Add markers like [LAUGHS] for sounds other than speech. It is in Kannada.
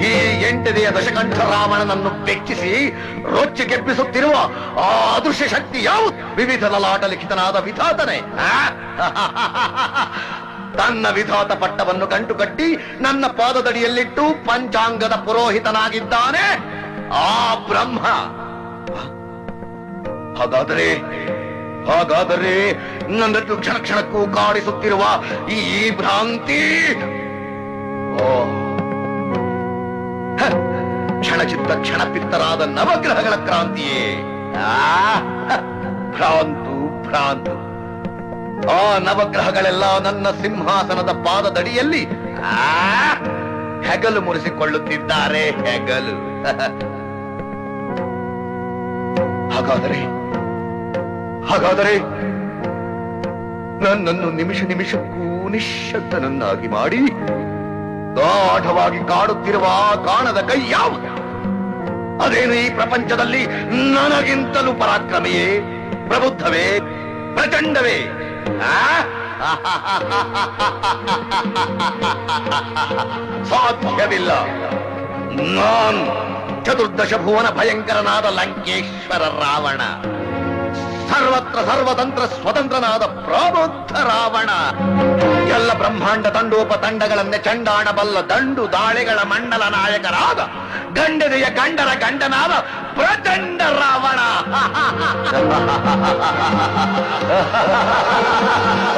ಈ ಎಂಟನೆಯ ದಶಕಂಠ ರಾವಣನನ್ನು ಬೆಚ್ಚಿಸಿ ರೊಚ್ಚಿಗೆಬ್ಬಿಸುತ್ತಿರುವ ಆ ಅದೃಶ್ಯ ಶಕ್ತಿ ಯಾವುದು? ವಿವಿಧ ಲಲಾಟ ಲಿಖಿತನಾದ ವಿಧಾತನೆ. ತನ್ನ ವಿಧಾತ ಪಟ್ಟವನ್ನು ಕಂಟುಕಟ್ಟಿ ನನ್ನ ಪಾದದಡಿಯಲ್ಲಿಟ್ಟು ಪಂಚಾಂಗದ ಪುರೋಹಿತನಾಗಿದ್ದಾನೆ. ಆ ಬ್ರಹ್ಮ. ಹಾಗಾದರೆ ಹಾಗಾದರೆ ನನ್ನ ಕ್ಷಣ ಕ್ಷಣಕ್ಕೂ ಕಾಡಿಸುತ್ತಿರುವ ಈ ಭ್ರಾಂತಿ, ಓ. ಕ್ಷಣಚಿತ್ತ ಕ್ಷಣಪಿತ್ತರಾದ ನವಗ್ರಹಗಳ ಕ್ರಾಂತಿಯೇ. ಭ್ರಾಂತು ಭ್ರಾಂತು. ಆ ನವಗ್ರಹಗಳೆಲ್ಲ ನನ್ನ ಸಿಂಹಾಸನದ ಪಾದದಡಿಯಲ್ಲಿ ಹೆಗಲು ಮುರಿಸಿಕೊಳ್ಳುತ್ತಿದ್ದಾರೆ, ಹೆಗಲು. ಹಾಗಾದರೆ ಹಾಗಾದರೆ ನನ್ನನ್ನು ನಿಮಿಷ ನಿಮಿಷಕ್ಕೂ ನಿಶ್ಶಬ್ದನನ್ನಾಗಿ ಮಾಡಿ ಗಾಢವಾಗಿ ಕಾಡುತ್ತಿರುವ ಕಾಣದ ಕೈ ಯಾವುದು? ಅದೇನು ಈ ಪ್ರಪಂಚದಲ್ಲಿ ನನಗಿಂತಲೂ ಪರಾಕ್ರಮಿಯೇ? ಪ್ರಬುದ್ಧವೇ? ಪ್ರಚಂಡವೇ? ಸಾಧ್ಯವಿಲ್ಲ. ನಾನು ಚತುರ್ದಶ ಭುವನ ಭಯಂಕರನಾದ ಲಂಕೇಶ್ವರ ರಾವಣ. ಸರ್ವತ್ರ ಸರ್ವತಂತ್ರ ಸ್ವತಂತ್ರನಾದ ಪ್ರಬುದ್ಧ ರಾವಣ. ಎಲ್ಲ ಬ್ರಹ್ಮಾಂಡ ತಂಡೋಪ ತಂಡಗಳನ್ನೇ ಚಂಡಾಡಬಲ್ಲ ದಂಡು ದಾಳಿಗಳ ಮಂಡಲ ನಾಯಕರಾದ ಗಂಡನೆಯ ಗಂಡರ ಗಂಡನಾದ ಪ್ರಚಂಡ ರಾವಣ. [LAUGHS]